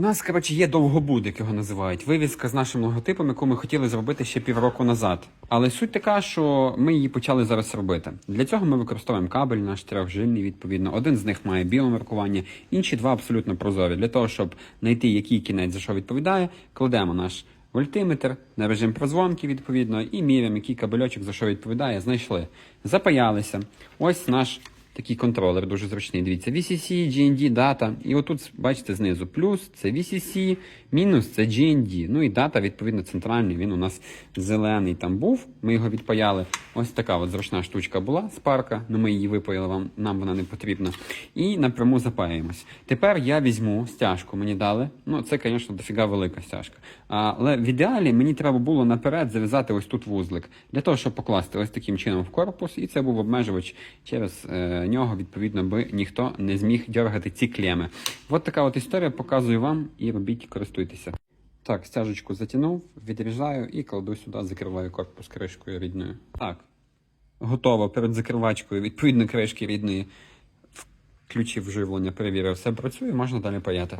У нас, коротше, є довгобуд, як його називають. Вивіска з нашим логотипом, яку ми хотіли зробити ще півроку назад. Але суть така, що ми її почали зараз робити. Для цього ми використовуємо кабель наш трьохжильний, відповідно. Один з них має біомаркування, інші два абсолютно прозорі. Для того, щоб знайти, який кінець за що відповідає, кладемо наш вольтиметр на режим прозвонки, відповідно, і міряємо, який кабельочок за що відповідає. Знайшли. Запаялися. Ось наш такий контролер дуже зручний. Дивіться, VCC, GND, дата. І отут, бачите, знизу плюс це VCC, мінус це GND. Ну і дата, відповідно, центральний. Він у нас зелений там був. Ми його відпаяли. Ось така от зручна штучка була з парка. Ну ми її випаяли, вам нам вона не потрібна. І напряму запаяємось. Тепер я візьму стяжку, мені дали. Ну, це, звісно, дофіга велика стяжка. Але в ідеалі мені треба було наперед зав'язати ось тут вузлик. Для того, щоб покласти ось таким чином в корпус, і це був обмежувач через е, нього, відповідно, би ніхто не зміг дергати ці клеми. От така от історія, показую вам і робіть, користуйтеся. Так, стяжечку затягнув, відрізаю і кладу сюди, закриваю корпус кришкою рідною. Так, готово перед закривачкою, відповідно, кришки рідної. Включив живлення, перевірив, все працює, можна далі паяти.